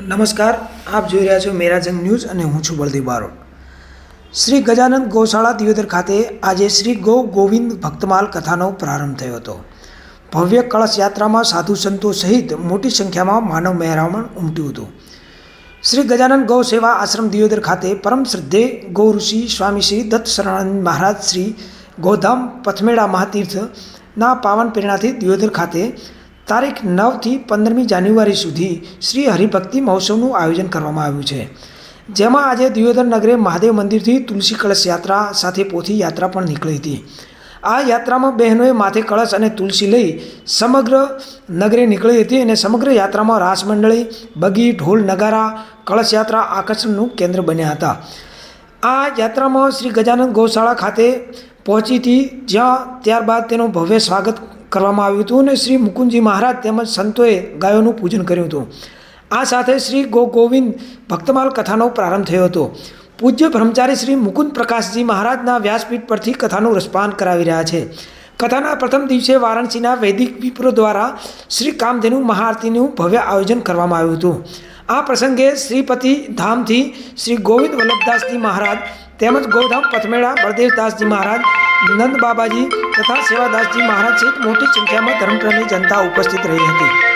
નમસ્કાર, આપ જોઈ રહ્યા છો મેરા જંગ ન્યૂઝ અને હું છું બળદેવ બારોટ. શ્રી ગજાનંદ ગૌશાળા દિયોદર ખાતે આજે શ્રી ગૌ ગોવિંદ ભક્તમાલ કથાનો પ્રારંભ થયો હતો. ભવ્ય કળશ યાત્રામાં સાધુ સંતો સહિત મોટી સંખ્યામાં માનવ મહેરામણ ઉમટ્યું હતું. શ્રી ગજાનંદ ગૌ સેવા આશ્રમ દિયોદર ખાતે પરમ શ્રદ્ધે ગૌ ઋષિ સ્વામી શ્રી દત્ત શરણાનંદ મહારાજ શ્રી ગોધામ પથમેળા મહાતીર્થના પાવન પ્રેરણાથી દિયોદર ખાતે તારીખ નવથી પંદરમી જાન્યુઆરી સુધી શ્રી હરિભક્તિ મહોત્સવનું આયોજન કરવામાં આવ્યું છે. જેમાં આજે દિયોદર નગરે મહાદેવ મંદિરથી તુલસી કળશ યાત્રા સાથે પોથી યાત્રા પણ નીકળી હતી. આ યાત્રામાં બહેનોએ માથે કળશ અને તુલસી લઈ સમગ્ર નગરે નીકળી હતી અને સમગ્ર યાત્રામાં રાસ મંડળી બગી, ઢોલ, નગારા, કળશ યાત્રા આકર્ષણનું કેન્દ્ર બન્યા હતા. આ યાત્રામાં શ્રી ગજાનંદ ગૌશાળા ખાતે પહોંચી હતી, જ્યાં ત્યારબાદ તેનું ભવ્ય સ્વાગત કરવામાં આવ્યું હતું અને શ્રી મુકુંદજી મહારાજ તેમજ સંતોએ ગાયોનું પૂજન કર્યું હતું. આ સાથે શ્રી ગો ગોવિંદ ભક્તમાલ કથાનો પ્રારંભ થયો હતો. પૂજ્ય બ્રહ્મચારી શ્રી મુકુંદ પ્રકાશજી મહારાજના વ્યાસપીઠ પરથી કથાનું રસપાન કરાવી રહ્યા છે. કથાના પ્રથમ દિવસે વારાણસીના વૈદિક વિપ્રો દ્વારા શ્રી કામધેનુ મહાઆરતીનું ભવ્ય આયોજન કરવામાં આવ્યું હતું. આ પ્રસંગે શ્રીપતિ ધામથી શ્રી ગોવિંદ વલ્લભદાસજી મહારાજ તેમજ ગૌધામ પથમેળા બળદેવદાસજી મહારાજ નંદ બાબાજી તથા સેવાદાસજી મહારાજ સહિત મોટી સંખ્યામાં ધર્મપ્રેમી જનતા ઉપસ્થિત રહી હતી.